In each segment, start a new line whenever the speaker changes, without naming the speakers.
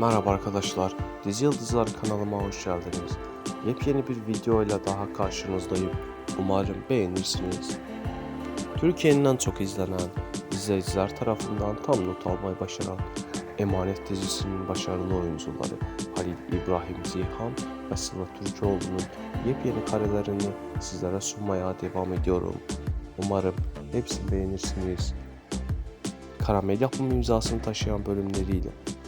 Merhaba arkadaşlar, Dizi Yıldızlar kanalıma hoş geldiniz. Yepyeni bir videoyla daha karşınızdayım. Umarım beğenirsiniz. Türkiye'nin en çok izlenen, izleyiciler tarafından tam not almayı başaran Emanet dizisinin başarılı oyuncuları Halil İbrahim Zihan ve Sıla Türkoğlu'nun yepyeni karelerini sizlere sunmaya devam ediyorum. Umarım hepsini beğenirsiniz. Karamel yapım imzasını taşıyan bölümleriyle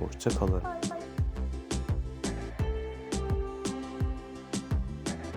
Hoşça kalın.